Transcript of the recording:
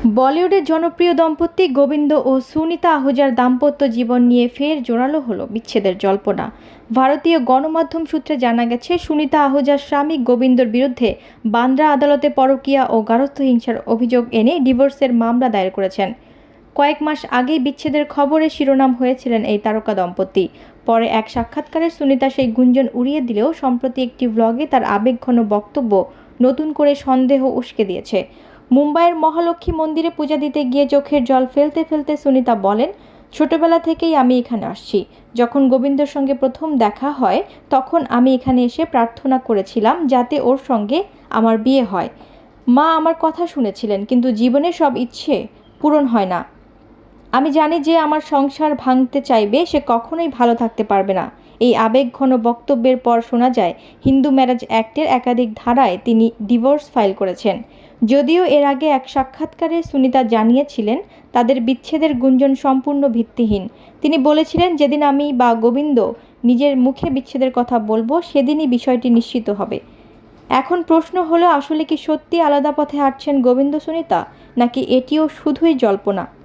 বলিউডের জনপ্রিয় দম্পতি গোবিন্দ ও সুনিতা আহুজার দাম্পত্য জীবন নিয়ে ফের জোরালো হলো বিচ্ছেদের জল্পনা। ভারতীয় গণমাধ্যম সূত্রে জানা গেছে, সুনিতা আহুজার স্বামী গোবিন্দর বিরুদ্ধে বান্দ্রা আদালতে পরকীয়া ও গারস্থ হিংসার অভিযোগ এনে ডিভোর্সের মামলা দায়ের করেছেন। কয়েক মাস আগেই বিচ্ছেদের খবরে শিরোনাম হয়েছিলেন এই তারকা দম্পতি। পরে এক সাক্ষাৎকারে সুনিতা সেই গুঞ্জন উড়িয়ে দিলেও সম্প্রতি একটি ব্লগে তার আবেগঘন বক্তব্য নতুন করে সন্দেহ উস্কে দিয়েছে। মুম্বাইয়ের মহালক্ষ্মী মন্দিরে পূজা দিতে গিয়ে চোখের জল ফেলতে ফেলতে সুনিতা বলেন, ছোটবেলা থেকেই আমি এখানে আসছি। যখন গোবিন্দর সঙ্গে প্রথম দেখা হয়, তখন আমি এখানে এসে প্রার্থনা করেছিলাম যাতে ওর সঙ্গে আমার বিয়ে হয়। মা আমার কথা শুনেছিলেন, কিন্তু জীবনে সব ইচ্ছে পূরণ হয় না। আমি জানি যে আমার সংসার ভাঙতে চাইবে, সে কখনোই ভালো থাকতে পারবে না। এই আবেগঘন বক্তব্যের পর শোনা যায়, হিন্দু ম্যারেজ অ্যাক্টের একাধিক ধারায় তিনি ডিভোর্স ফাইল করেছেন। যদিও এর আগে এক সাক্ষাৎকারে সুনিতা জানিয়েছিলেন, তাদের বিচ্ছেদের গুঞ্জন সম্পূর্ণ ভিত্তিহীন। তিনি বলেছিলেন, যেদিন আমি বা গোবিন্দ নিজের মুখে বিচ্ছেদের কথা বলব, সেদিনই বিষয়টি নিশ্চিত হবে। এখন প্রশ্ন হলো, আসলে কি সত্যি আলাদা পথে হাঁটছেন গোবিন্দ সুনিতা? নাকি এটিও শুধুই জল্পনা?